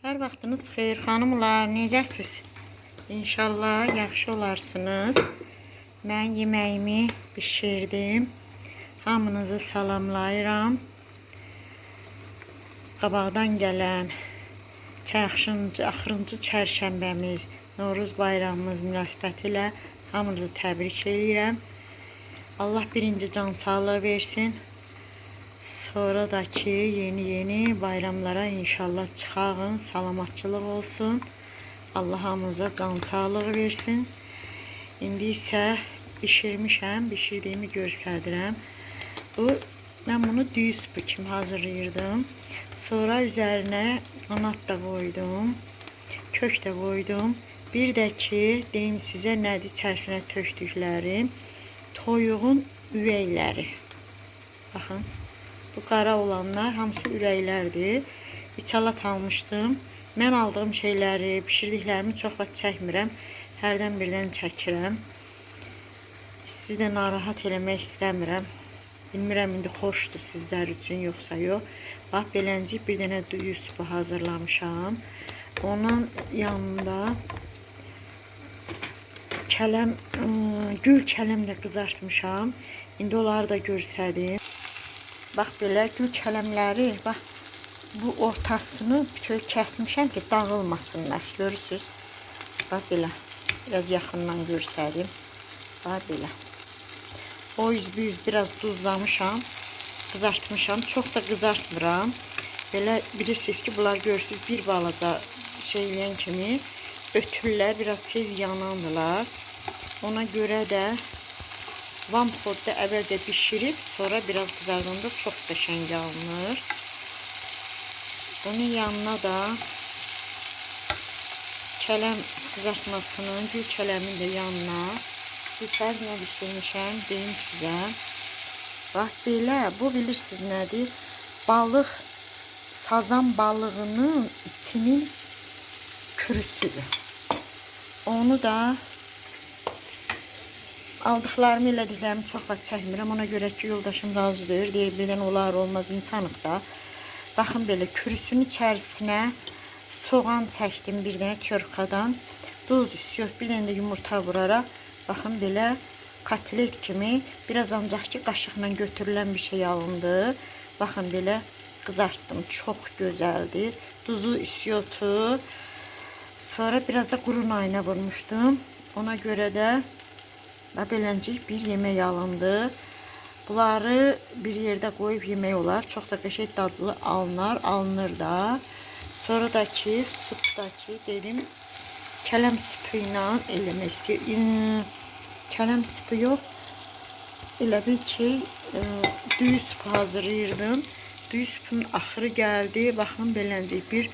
Hər vaxtınız xeyir xanımlar, necəsiz? İnşallah yaxşı olarsınız. Mən yeməyimi bişirdim. Hamınızı salamlayıram. Qabaqdan gələn çaxşıncı, axırıncı çərşənbəmiz, Novruz bayramımız münasibətilə hamınızı təbrik edirəm. Allah birinci can sağlığı versin. Sonra da ki yeni yeni bayramlara inşallah çıxağın, salamatçılıq olsun. Allah hamımıza can sağlığı versin. İndi isə bişirmişəm, bişirdiyimi göstərirəm. Bu mən bunu düz bu kimi hazırlayırdım. Sonra üzərinə qanat da qoydum. Kök də qoydum. Bir də ki, deyim sizə nədir içərisinə tökdüklərim. Toyuğun ürəkləri. Baxın. Bu qara olanlar hamısı ürəklərdir. İçalat almışdım. Mən aldığım şeyləri, bişirdiklərimi çox vaxt çəkmirəm. Hərdən birdən çəkirəm. Sizi də narahat eləmək istəmirəm. Bilmirəm indi xoşdur sizlər üçün yoxsa yox. Bax beləncik bir dənə düyü supu hazırlamışam. Onun yanında kələm, ıı, gül kələm də qızartmışam. İndi onları da göstərim. Bax belə gül kələmləri, bax bu ortasını şöyle kəsmişəm ki, dağılmasınlar. Görürsüz? Bax belə. Biraz yaxından göstərim. Bax belə. O yüz bir biraz duzlamışam. Qızartmışam. Çox da qızartmıram. Belə bilirsiniz ki, bunlar görürsüz bir balaca şey yeyən kimi ötürlər, biraz tez yanandılar. Ona görə də Vamxodda əvvəlcə bişirib, sonra biraz qızardanda çox qəşəng alınır. Bunun yanına da kələm qızartmasının, gül kələmin də yanına Güzel nə bişirmişəm, deyim sizə. Bax belə, bu bilirsiniz nədir? Balıq, sazan balığının içinin kürüsüdür. Onu da aldıqlarımı elədiklərimi çox vaxt çəkmirəm. Ona görə ki, yoldaşım razıdır. Deyir, birdən olar olmaz insanıq da. Baxın belə kürüsünün içərisinə soğan çəkdim bir dənə törkadan. Duz istiyor. Bir dənə də yumurta vuraraq. Baxın belə kotlet kimi biraz ancaq ki qaşıqla götürülən bir şey alındı. Baxın belə qızartdım. Çox gözəldir. Duzu istiyotu. Sonra biraz da quru nayına vurmuşdum. Ona görə də və bir yemək alındı. Bunları bir yerdə qoyub yemək olar. Çox da qəşəng dadlı alınır, alınır da. Sonra da ki, supda ki, dedim, kələm supu ilə eləmək istəyir. Kələm supu yox, elə bil ki, e, düyü supu hazırlayırdım. Düyü supunun axırı gəldi. Baxın, beləncik bir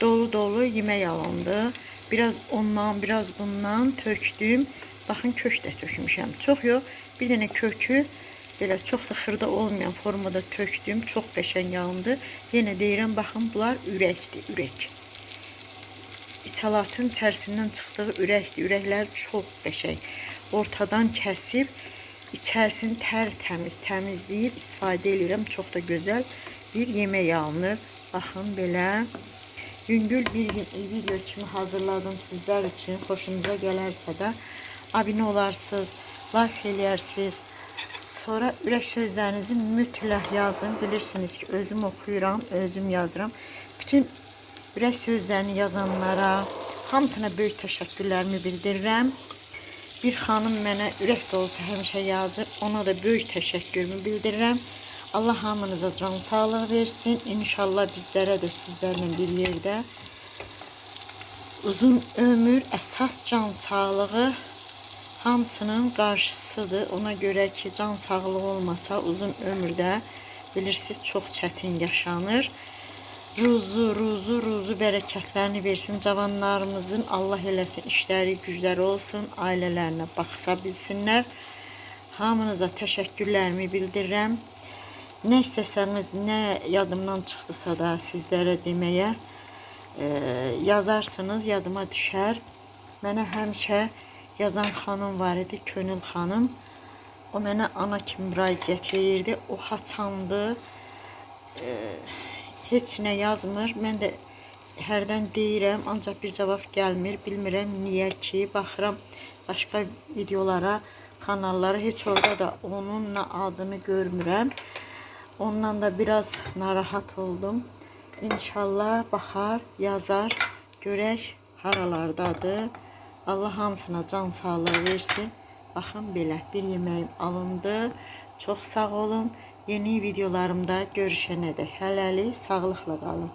dolu-dolu yemək alındı. Biraz ondan, biraz bundan tökdüm. Baxın kök də tökmüşəm. Çox yox, bir dənə kökü belə çox da xırda olmayan formada tökdüm. Çox qəşəng yağındı. Yenə deyirəm, baxın bunlar ürəkdir, ürək. İçalatın içərisindən çıxdığı ürəkdir. Ürəklər çox qəşəng. Ortadan kəsib içərisini tərtəmiz təmizləyib istifadə edirəm. Çox da gözəl bir yemək alınır. Baxın belə. Yüngül bir video kimi hazırladım sizlər üçün. Xoşunuza gələrsə də abunə olarsınız, like eləyərsiniz. Sonra ürək sözlərinizi mütləq yazın. Bilirsiniz ki, özüm oxuyuram, özüm yazıram. Bütün ürək sözlərini yazanlara hamısına böyük təşəkkürlərimi bildirirəm. Bir xanım mənə ürək dolusu həmişə yazır. Ona da böyük təşəkkürümü bildirirəm. Allah hamınıza can sağlığı versin. İnşallah bizlərə də sizlərlə bir yerdə uzun ömür, əsas can sağlığı hamısının qarşısıdır. Ona görə ki, can sağlığı olmasa uzun ömürdə bilirsiniz çox çətin yaşanır. Ruzu, ruzu, ruzu bərəkətlərini versin cavanlarımızın. Allah eləsin işləri, gücləri olsun, ailələrinə baxa bilsinlər. Hamınıza təşəkkürlərimi bildirirəm. Nə istəsəniz, nə yadımdan çıxdısa da sizlərə deməyə e, yazarsınız, yadıma düşər. Mənə həmişə yazan xanım var idi, Könül xanım. O mənə ana kimi müraciət edirdi. O haçandı. E, heç nə yazmır. Mən də hərdən deyirəm, ancaq bir cavab gəlmir. Bilmirəm niyə ki, baxıram başqa videolara, kanallara heç orada da onun nə adını görmürəm. Ondan da biraz narahat oldum. İnşallah baxar, yazar, görək haralardadır. Allah hamısına can sağlığı versin. Baxın belə bir yeməyim alındı. Çox sağ olun. Yeni videolarımda görüşənədək hələlik sağlıqla qalın.